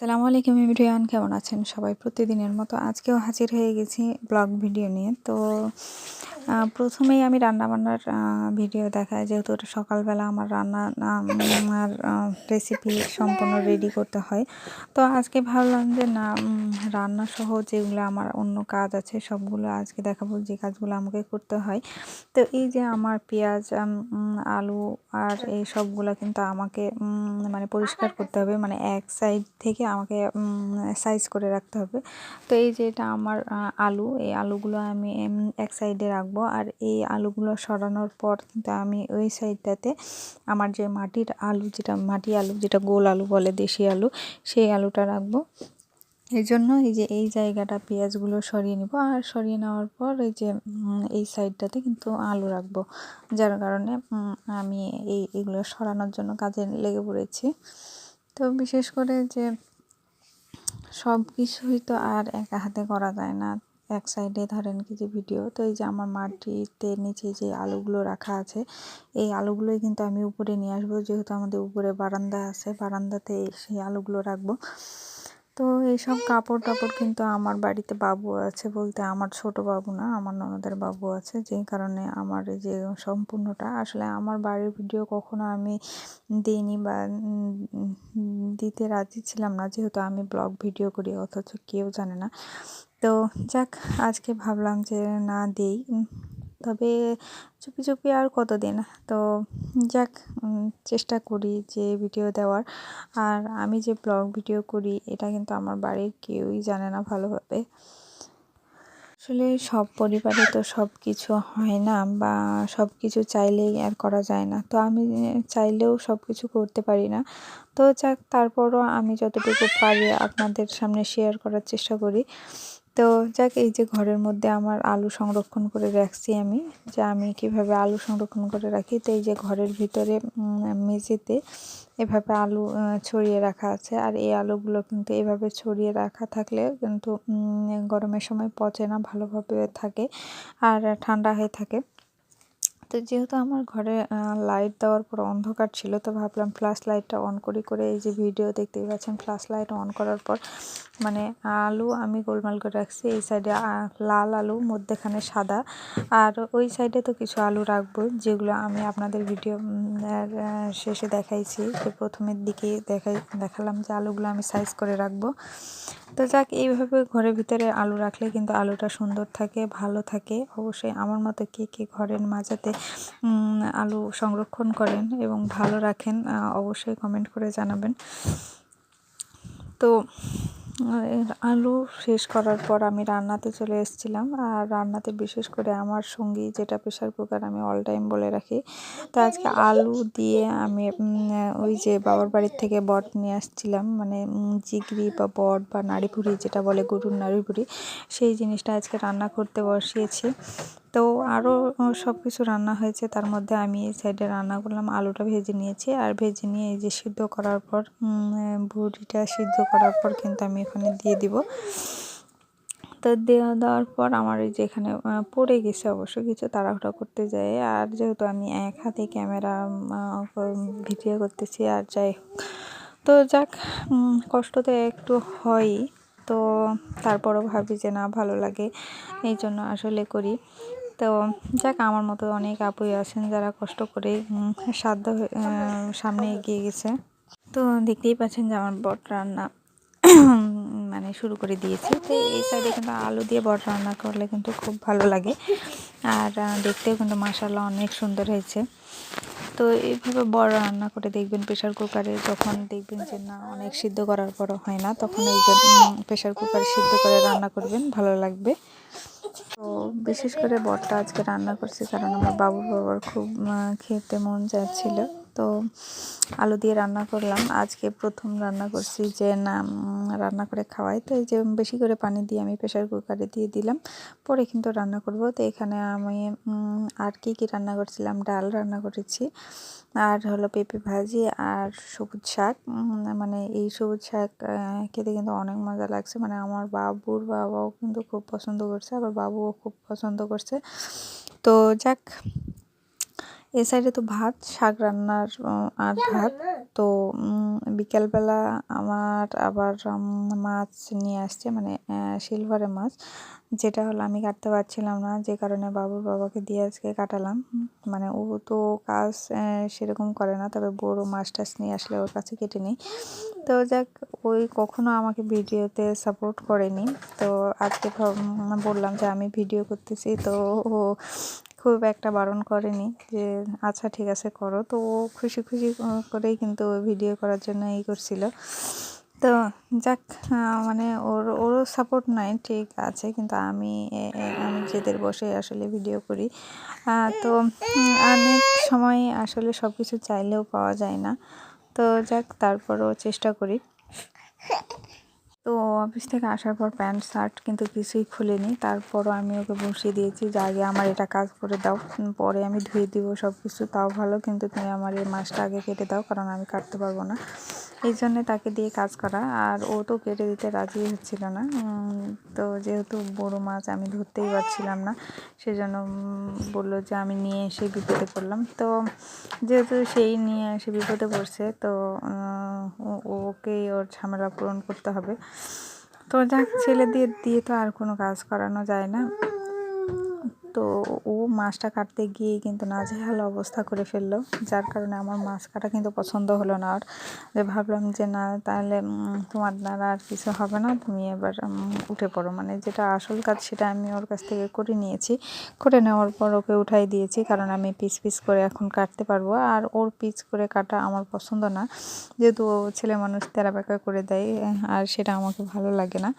সালামু আলাইকুম এভরিওয়ান কেমন আছেন সবাই? প্রতিদিনের মতো আজকেও হাজির হয়ে গেছি ব্লগ ভিডিও নিয়ে। তো প্রথমেই আমি রান্নাবান্নার ভিডিও দেখাই, যেহেতু এটা সকালবেলা আমার রান্না আমার রেসিপি সম্পূর্ণ রেডি করতে হয়। তো আজকে ভাবলাম যে, না রান্না সহ যেগুলো আমার অন্য কাজ আছে, সবগুলো আজকে দেখাবো, যে কাজগুলো আমাকে করতে হয়। তো এই যে আমার পেঁয়াজ আলু আর এই সবগুলো কিন্তু আমাকে মানে পরিষ্কার করতে হবে মানে এক সাইড থেকে আমাকে সাইজ করে রাখতে হবে। তো এই যে এটা আমার আলু, এই আলুগুলো আমি এক সাইডে রাখব। আর এই আলুগুলো সরানোর পর কিন্তু আমি ওই সাইডটাতে আমার যে মাটির আলু যেটা, মাটি আলু যেটা গোল আলু বলে দেশি আলু, সেই আলুটা রাখব। এই জন্য এই যে এই জায়গাটা পেঁয়াজগুলো সরিয়ে নিব। আর সরিয়ে নেওয়ার পর এই যে এই সাইডটাতে কিন্তু আলু রাখব। যার কারণে আমি এই, এগুলো সরানোর জন্য কাজে লেগে পড়েছি। তো বিশেষ করে যে সব কিছুই তো আর একা হাতে করা যায় না। এক সাইডে ধরেন কি যে ভিডিও তো এই যে আমার মাটিতে নিচে যে আলুগুলো রাখা আছে, এই আলুগুলোই কিন্তু আমি উপরে নিয়ে আসব, যেহেতু আমাদের উপরে বারান্দা আছে, বারান্দাতে সেই আলুগুলো রাখব। তো এইসব কাপড় টাপড় কিন্তু আমার বাড়িতে বাবু আছে বলতে আমার ছোট বাবু না, আমার ননদের বাবু আছে। যেই কারণে আমার যে সম্পূর্ণটা, আসলে আমার বাড়ির ভিডিও কখনো আমি দিইনি বা দিতে রাজি ছিলাম না, যেহেতু আমি ব্লগ ভিডিও করি, অথচ কেউ জানে না। তো যাক, আজকে ভাবলাম যে না দেই। তবে চুপি চুপি আর কতদিন? তো যাক চেষ্টা করি যে ভিডিও দেওয়ার। আর আমি যে ব্লগ ভিডিও করি, এটা কিন্তু আমার বাড়ির কেউই জানে না ভালোভাবে। আসলে সব পরিবারে তো সব কিছু হয় না বা সব কিছু চাইলেই আর করা যায় না। তো আমি চাইলেও সব কিছু করতে পারি না। তো যাক, তারপরও আমি যতটুকু পারি আপনাদের সামনে শেয়ার করার চেষ্টা করি। তো যাক, এই যে ঘরের মধ্যে আমার আলু সংরক্ষণ করে রাখছি আমি, যে আমি কীভাবে আলু সংরক্ষণ করে রাখি, তো এই যে ঘরের ভিতরে মেঝেতে এভাবে আলু ছড়িয়ে রাখা আছে, আর এই আলুগুলো কিন্তু এভাবে ছড়িয়ে রাখা থাকলে কিন্তু গরমের সময় পচে না, ভালোভাবে থাকে, আর ঠান্ডা হয়ে থাকে। তো যেহেতু আমার ঘরে লাইট দেওয়ার পর অন্ধকার ছিল, তো ভাবলাম ফ্ল্যাশ লাইটটা অন করি করে এই যে ভিডিও দেখতেই পাচ্ছেন ফ্ল্যাশ লাইট অন করার পর মানে আলু আমি গোলমাল করে রাখছি, এই সাইডে লাল আলু, মধ্যেখানে সাদা। আর ওই সাইডে তো কিছু আলু রাখব, যেগুলো আমি আপনাদের ভিডিও শেষে দেখাইছি। যে প্রথমের দিকে দেখাই, দেখালাম যে আলুগুলো আমি সাইজ করে রাখব। তো যাক, এইভাবে ঘরের ভিতরে আলু রাখলে কিন্তু আলুটা সুন্দর থাকে, ভালো থাকে। অবশ্যই আমার মতো কে কে ঘরের মাঝাতে আলু সংরক্ষণ করেন এবং ভালো রাখেন অবশ্যই কমেন্ট করে জানাবেন। তো আলু শেষ করার পর আমি রান্নাতে চলে এসেছিলাম। আর রান্নাতে বিশেষ করে আমার সঙ্গী যেটা প্রেশার কুকার আমি অল টাইম বলে রাখি, তো আজকে আলু দিয়ে আমি ওই যে বাবার বাড়ির থেকে বট নিয়ে আসছিলাম। মানে জিগরি বা বট বা নাড়িভুড়ি যেটা বলে গরুর নাড়িভুড়ি, সেই জিনিসটা আজকে রান্না করতে বসিয়েছি। তো আরও সব কিছু রান্না হয়েছে। তার মধ্যে আমি এই সাইডে রান্না করলাম। আলুটা ভেজে নিয়েছি। আর ভেজে নিয়ে এই যে সিদ্ধ করার পর ভুড়িটা সিদ্ধ করার পর কিন্তু আমি এখানে দিয়ে দিব। তো দেওয়া, দেওয়ার পর আমার এই যে এখানে পড়ে গেছে অবশ্য কিছু তাড়াহুড়া করতে যায়। আর যেহেতু আমি এক হাতে ক্যামেরা ভিডিও করতেছি, আর যাই তো যাক কষ্ট তো একটু হয়ই। তো তারপরও ভাবি যে না, ভালো লাগে। এই জন্য আসলে করি। তো যাক, আমার মতো অনেক আপুই আছেন যারা কষ্ট করে সাধ্য সামনে এগিয়ে গেছে। তো দেখতেই পাচ্ছেন যে আমার বট রান্না মানে শুরু করে দিয়েছি। তো এই সাইডে কিন্তু আলু দিয়ে বট রান্না করলে কিন্তু খুব ভালো লাগে। আর দেখতেও কিন্তু মাসাল্লাহ অনেক সুন্দর হয়েছে। তো এইভাবে বড় রান্না করে দেখবেন প্রেশার কুকারে যখন দেখবেন যে না, অনেক সিদ্ধ করার পরও হয় না, তখন এই যে প্রেশার কুকারে সিদ্ধ করে রান্না করবেন, ভালো লাগবে। তো বিশেষ করে বরটা আজকে রান্না করছি, কারণ আমার বাবু বাবার খুব খেতে মন যাচ্ছিল তো আলু দিয়ে রান্না করলাম। আজকে প্রথম রান্না করছি যে না রান্না করে খাওয়াই। তো এই যে বেশি করে পানি দিয়ে আমি প্রেশার কুকারে দিয়ে দিলাম। পরে কিন্তু রান্না করব। তো এখানে আমি আর কি কি রান্না করছিলাম? ডাল রান্না করেছি। আর হলো পেঁপে ভাজি আর সবুজ শাক। মানে এই সবুজ শাক খেতে কিন্তু অনেক মজা লাগছে। মানে আমার বাবুর বাবাও কিন্তু খুব পছন্দ করছে। আবার বাবুও খুব পছন্দ করছে। তো যাক এ সাইডে তো ভাত শাক রান্নার আর ভাত। তো বিকেলবেলা আমার আবার মাছ নিয়ে আসছে মানে সিলভারের মাছ। যেটা হলো আমি কাটতে পারছিলাম না যে কারণে বাবুর বাবাকে দিয়ে আজকে কাটালাম। মানে ও তো কাজ সেরকম করে না তবে বড় মাছ টাছ নিয়ে আসলে ওর কাছে কেটে নিই। তো যাক ওই কখনো আমাকে ভিডিওতে সাপোর্ট করেনি। তো আজকে বললাম যে আমি ভিডিও করতেছি তো ও খুব একটা বারণ করেনি যে আচ্ছা ঠিক আছে, করো। তো ও খুশি খুশি করেই কিন্তু ভিডিও করার জন্য এই করছিল। তো যাক মানে ওর, ওরও সাপোর্ট নাই, ঠিক আছে, কিন্তু আমি আমি জেদের বসে আসলে ভিডিও করি। তো অনেক সময় আসলে সব কিছু চাইলেও পাওয়া যায় না। তো যাক, তারপরও চেষ্টা করি। তো অফিস থেকে আসার পর প্যান্ট শার্ট কিন্তু কিছুই খুলিনি। তারপরও আমি ওকে বসিয়ে দিয়েছি, যে আগে আমার এটা কাজ করে দাও পরে আমি ধুয়ে দিব সব কিছু তাও ভালো, কিন্তু তুমি আমার এই মাছটা আগে কেটে দাও, কারণ আমি কাটতে পারব না। এই জন্যে তাকে দিয়ে কাজ করা। আর ও তো কেটে দিতে রাজি হচ্ছিল না। তো যেহেতু বড় মাছ, আমি ধরতেই পারছিলাম না। সেজন্য বলল যে আমি নিয়ে এসে বিপদে পড়লাম। তো যেহেতু সেই নিয়ে এসে বিপদে পড়ছে, তো ওকেই ওর ঝামেলা পূরণ করতে হবে। তো যাক, ছেলে দিয়ে দিয়ে তো আর কোনো কাজ করানো যায় না। তো ও মাছটা কাটতে গিয়ে কিন্তু নাজেহাল অবস্থা করে ফেলল। যার কারণে আমার মাছ কাটা কিন্তু পছন্দ হলো না আর। যে ভাবলাম যে, না, তাহলে তোমার দ্বারা আর কিছু হবে না, তুমি এবার উঠে পড়ো। মানে যেটা আসল কাজ, সেটা আমি ওর কাছ থেকে করে নিয়েছি। করে নেওয়ার পর ওকে উঠাই দিয়েছি, কারণ আমি পিস পিস করে এখন কাটতে পারব। আর ওর পিস করে কাটা আমার পছন্দ না। যেহেতু ছেলে মানুষ তেরা করে দেয়, আর সেটা আমাকে ভালো লাগে না।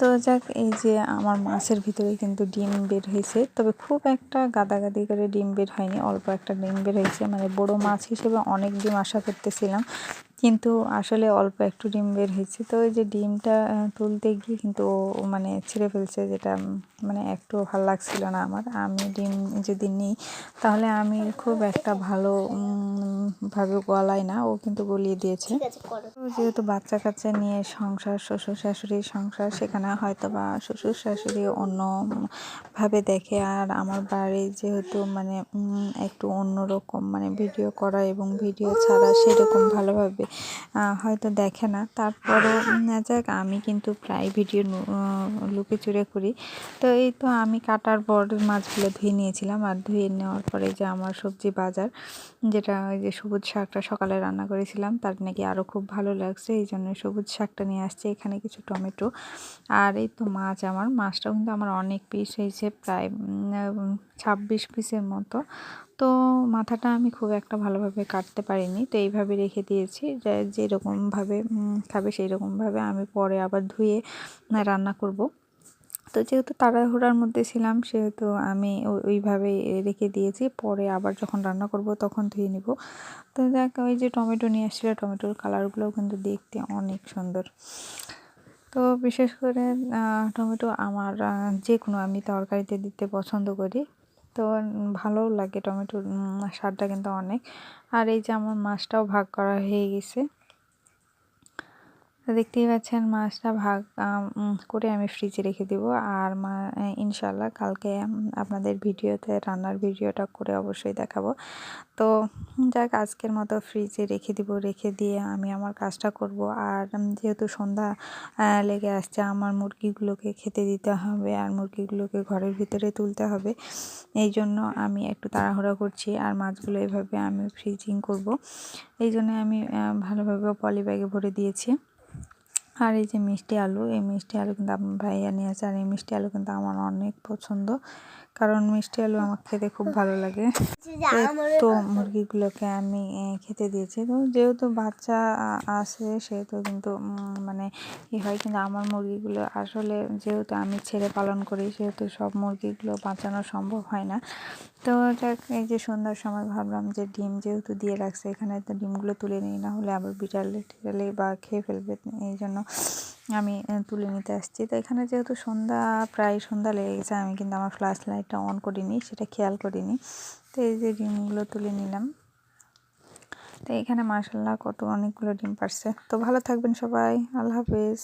তো যাক, এই যে আমার মাছের ভিতরে কিন্তু ডিম বের হয়েছে। তবে খুব একটা গাদাগাদি করে ডিম বের হয়নি, অল্প একটা ডিম বের হয়েছে। মানে বড় মাছ হিসেবে অনেক ডিম আশা করতেছিলাম। কিন্তু আসলে অল্প একটু ডিম বের হয়েছে। তো ওই যে ডিমটা তুলতে গিয়ে কিন্তু ও মানে ছিঁড়ে ফেলছে যেটা মানে একটু ভালো লাগছিল না আমার। আমি ডিম যদি নিই তাহলে আমি খুব একটা ভালো ভাবে গলাই না ও কিন্তু গলিয়ে দিয়েছে। যেহেতু বাচ্চা কাচ্চা নিয়ে সংসার শ্বশুর শাশুড়ির সংসার সেখানে হয়তো বা শ্বশুর শাশুড়ি অন্যভাবে দেখে। আর আমার বাড়ি যেহেতু মানে একটু অন্যরকম মানে ভিডিও করা এবং ভিডিও ছাড়া সেরকম ভালোভাবে হয়তো দেখে না। তারপরও যাক, আমি কিন্তু প্রায় ভিডিও লুকে চুরে করি। তো এই তো আমি কাটার পর মাছগুলো ধুয়ে নিয়েছিলাম। আর ধুয়ে নেওয়ার পরে যে আমার সবজি বাজার, যেটা ওই যে সবুজ শাকটা সকালে রান্না করেছিলাম, তার নাকি আরও খুব ভালো লাগছে। এই জন্য সবুজ শাকটা নিয়ে আসছে। এখানে কিছু টমেটো। আর এই তো মাছ আমার। মাছটা কিন্তু আমার অনেক পিস হয়েছে, প্রায় ছাব্বিশ পিসের মতো। তো মাথাটা আমি খুব একটা ভালোভাবে কাটতে পারিনি। তো এইভাবে রেখে দিয়েছি। যে, যেরকমভাবে খাবে সেই রকমভাবে আমি পরে আবার ধুয়ে রান্না করব। তো যেহেতু তাড়াহুড়ার মধ্যে ছিলাম, সেহেতু আমি ওইভাবে রেখে দিয়েছি। পরে আবার যখন রান্না করব তখন ধুয়ে নিব। তো দেখ, ওই যে টমেটো নিয়ে আসছিল, টমেটোর কালারগুলোও কিন্তু দেখতে অনেক সুন্দর। তো বিশেষ করে টমেটো আমার যে কোনো আমি তরকারিতে দিতে পছন্দ করি। তো ভালোও লাগে টমেটোর স্বাদটা কিন্তু অনেক। আর এই যে আমার মাছটাও ভাগ করা হয়ে গেছে। তো দেখতেই পাচ্ছেন মাছটা ভাগ করে আমি ফ্রিজে রেখে দিব। আর মা ইনশাল্লাহ কালকে আপনাদের ভিডিওতে, রান্নার ভিডিওটা করে অবশ্যই দেখাবো। তো যাক, আজকের মতো ফ্রিজে রেখে দিব, রেখে দিয়ে আমি আমার কাজটা করব। আর যেহেতু সন্ধ্যা লেগে আসছে, আমার মুরগিগুলোকে খেতে দিতে হবে, আর মুরগিগুলোকে ঘরের ভিতরে তুলতে হবে। এই জন্য আমি একটু তাড়াহুড়া করছি, আর মাছগুলো এভাবে আমি ফ্রিজিং করব। এই জন্য আমি ভালোভাবে পলি ব্যাগে ভরে দিয়েছি। আর এই যে মিষ্টি আলু, এই মিষ্টি আলু কিন্তু আমার ভাইয়া নিয়ে আসে আর এই মিষ্টি আলু কিন্তু আমার অনেক পছন্দ। কারণ মিষ্টি আলু আমার খেতে খুব ভালো লাগে। তো মুরগিগুলোকে আমি খেতে দিয়েছি। তো যেহেতু বাচ্চা আ- আছে সেহেতু কিন্তু মানে ই হয় কিন্তু আমার মুরগিগুলো আসলে যেহেতু আমি ছেড়ে পালন করি সেহেতু সব মুরগিগুলো বাঁচানো সম্ভব হয় না। তো যাক এই যে সন্ধ্যার সময় ভাবলাম যে ডিম যেহেতু দিয়ে রাখছে এখানে তো ডিমগুলো তুলে নিই না হলে আবার বিড়ালে টিড়ালে বা খেয়ে ফেলবে এই জন্য আমি তুলে নিতে আসছি। তো এখানে যেহেতু সন্ধ্যা, প্রায় সন্ধ্যা লেগে গেছে, আমি কিন্তু আমার ফ্ল্যাশ লাইটটা অন করিনি, সেটা খেয়াল করিনি। তো এই যে ডিমগুলো তুলে নিলাম। তো এখানে মার্শাল্লাহ কত অনেকগুলো ডিম পারছে। তো ভালো থাকবেন সবাই, আল্লাহ হাফেজ।